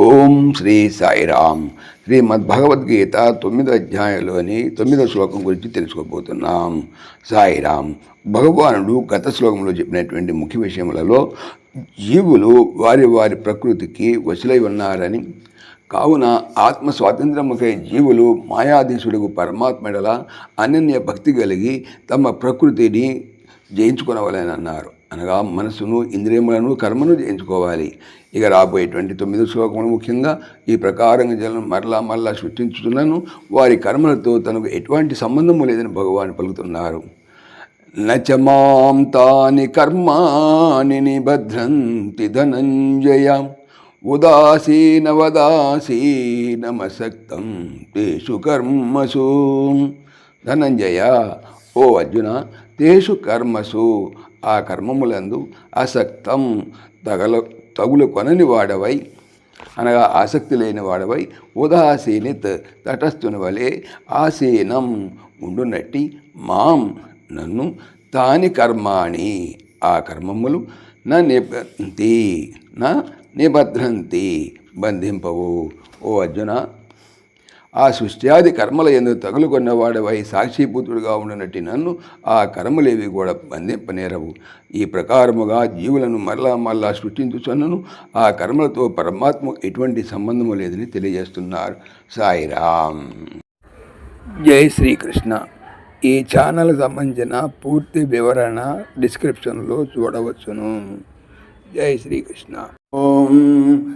ఓం శ్రీ సాయిరామ్. శ్రీమద్ భగవద్గీత తొమ్మిదో అధ్యాయంలోని తొమ్మిదో శ్లోకం గురించి తెలుసుకోబోతున్నాం. సాయిరామ్ భగవానుడు గత శ్లోకంలో చెప్పినటువంటి ముఖ్య విషయములలో జీవులు వారి వారి ప్రకృతికి వశులై ఉన్నారని కావున ఆత్మ స్వాతంత్రముకై జీవులు మాయాధీశుడుకు పరమాత్మడల అనన్య భక్తి కలిగి తమ ప్రకృతిని జయించుకునవలేనన్నారు. అనగా మనసును ఇంద్రియములను కర్మను జయించుకోవాలి ఇక రాబోయేటువంటి తొమ్మిది శ్లోకములు ముఖ్యంగా ఈ ప్రకారంగా జనం మరలా మరలా సృష్టించుతున్నాను వారి కర్మలతో తనకు ఎటువంటి సంబంధము లేదని భగవాన్ పలుకుతున్నారు. నచమాం తాని కర్మాని నిబధ్రంతి ధనంజయ ఉదాసీనవదాసీనమసక్తం తేషు కర్మసు. ధనంజయ ఓ అర్జున తేషు కర్మసు. ఆ కర్మములందు అసక్తం తగల తగులు కొనని వాడవై అనగా ఆసక్తి లేని వాడవై ఉదాసీనిత్ తటస్థుని వలె ఆసీనం ఉండునట్టి మాం నన్ను తాని కర్మాణి. ఆ కర్మములు నా నిబంతి నా నిబధ్రంతి బంధింపవు. ఓ అర్జున ఆ సృష్ట్యాది కర్మల ఎందు తగులుకొన్నవాడవై సాక్షిపుత్రుడుగా ఉండినట్టు నన్ను ఆ కర్మలేవి కూడా బంధింపనేరవు. ఈ ప్రకారముగా జీవులను మరలా మరలా సృష్టించుచున్నను ఆ కర్మలతో పరమాత్మ ఎటువంటి సంబంధము లేదని తెలియజేస్తున్నారు. సాయిరామ్. జై శ్రీకృష్ణ. ఈ ఛానల్ సంబంధించిన పూర్తి వివరణ డిస్క్రిప్షన్లో చూడవచ్చును. జై శ్రీకృష్ణ. ఓం